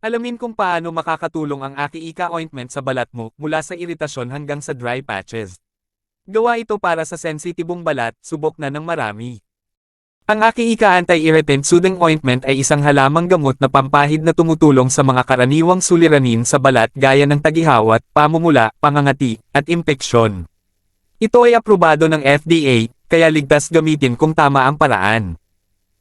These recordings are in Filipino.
Alamin kung paano makakatulong ang Aki Ika ointment sa balat mo mula sa iritasyon hanggang sa dry patches. Gawa ito para sa sensitibong balat, subok na ng marami. Ang Aki Ika Anti-Irritant Soothing Ointment ay isang halamang gamot na pampahid na tumutulong sa mga karaniwang suliranin sa balat gaya ng tagihawat, pamumula, pangangati, at impeksyon. Ito ay aprobado ng FDA, kaya ligtas gamitin kung tama ang paraan.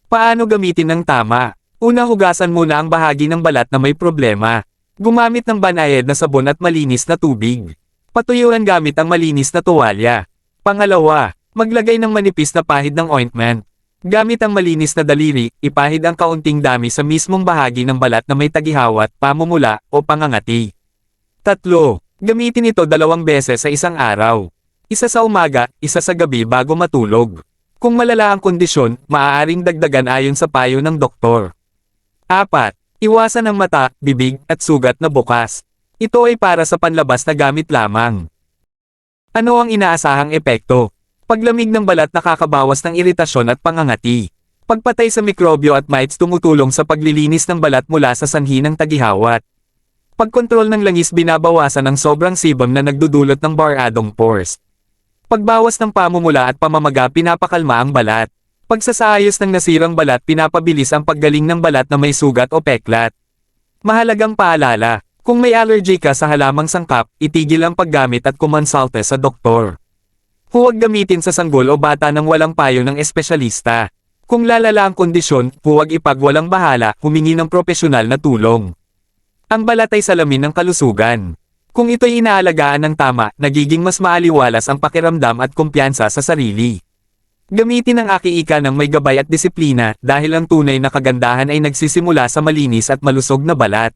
Paano gamitin ng tama? Una hugasan muna ang bahagi ng balat na may problema. Gumamit ng banayad na sabon at malinis na tubig. Patuyuan gamit ang malinis na tuwalya. Pangalawa, maglagay ng manipis na pahid ng ointment. Gamit ang malinis na daliri, ipahid ang kaunting dami sa mismong bahagi ng balat na may tagihawat, pamumula, o pangangati. Tatlo, gamitin ito dalawang beses sa isang araw. Isa sa umaga, isa sa gabi bago matulog. Kung malala ang kondisyon, maaaring dagdagan ayon sa payo ng doktor. 4. Iwasan ang mata, bibig, at sugat na bukas. Ito ay para sa panlabas na gamit lamang. Ano ang inaasahang epekto? Paglamig ng balat nakakabawas ng iritasyon at pangangati. Pagpatay sa mikrobyo at mites tumutulong sa paglilinis ng balat mula sa sanhi ng tagihawat. Pagkontrol ng langis binabawasan ng sobrang sebum na nagdudulot ng baradong pores. Pagbawas ng pamumula at pamamaga pinapakalma ang balat. Pagsasaayos ng nasirang balat pinapabilis ang paggaling ng balat na may sugat o peklat. Mahalagang paalala, kung may allergy ka sa halamang sangkap, itigil ang paggamit at kumonsalte sa doktor. Huwag gamitin sa sanggol o bata ng walang payo ng espesyalista. Kung lalala ang kondisyon, huwag ipagwalang bahala, humingi ng propesyonal na tulong. Ang balat ay salamin ng kalusugan. Kung ito'y inaalagaan ng tama, nagiging mas maaliwalas ang pakiramdam at kumpiyansa sa sarili. Gamitin ang aki-ika ng may gabay at disiplina dahil ang tunay na kagandahan ay nagsisimula sa malinis at malusog na balat.